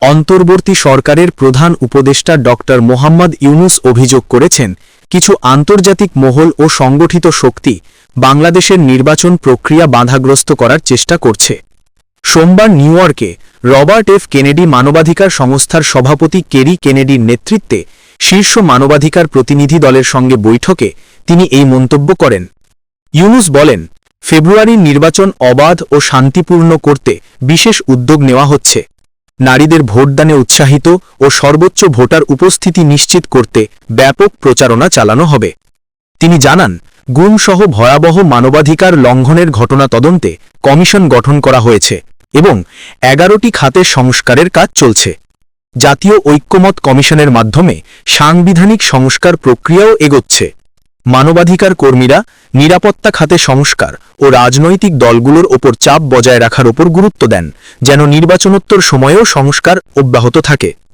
অন্তর্বর্তী সরকারের প্রধান উপদেষ্টা ড. মোহাম্মদ ইউনুস অভিযোগ করেছেন, কিছু আন্তর্জাতিক মহল ও সংগঠিত শক্তি বাংলাদেশের নির্বাচন প্রক্রিয়া বাধাগ্রস্ত করার চেষ্টা করছে। সোমবার নিউ ইয়র্কে রবার্ট এফ. কেনেডি মানবাধিকার সংস্থার সভাপতি কেরি কেনেডির নেতৃত্বে শীর্ষ মানবাধিকার প্রতিনিধি দলের সঙ্গে বৈঠকে তিনি এই মন্তব্য করেন। ইউনুস বলেন, ফেব্রুয়ারির নির্বাচন অবাধ ও শান্তিপূর্ণ করতে বিশেষ উদ্যোগ নেওয়া হচ্ছে। নারীদের ভোটদানে উৎসাহিত ও সর্বোচ্চ ভোটার উপস্থিতি নিশ্চিত করতে ব্যাপক প্রচারণা চালানো হবে। তিনি জানান গুমসহ ভয়াবহ মানবাধিকার লঙ্ঘনের ঘটনা তদন্তে কমিশন গঠন করা হয়েছে এবং এগারোটি খাতে সংস্কারের কাজ চলছে। জাতীয় ঐক্যমত কমিশনের মাধ্যমে সাংবিধানিক সংস্কার প্রক্রিয়াও এগোচ্ছে। মানবাধিকার কর্মীরা নিরাপত্তা খাতে সংস্কার ও রাজনৈতিক দলগুলোর ওপর চাপ বজায় রাখার ওপর গুরুত্ব দেন, যেন নির্বাচনোত্তর সময়েও সংস্কার অব্যাহত থাকে।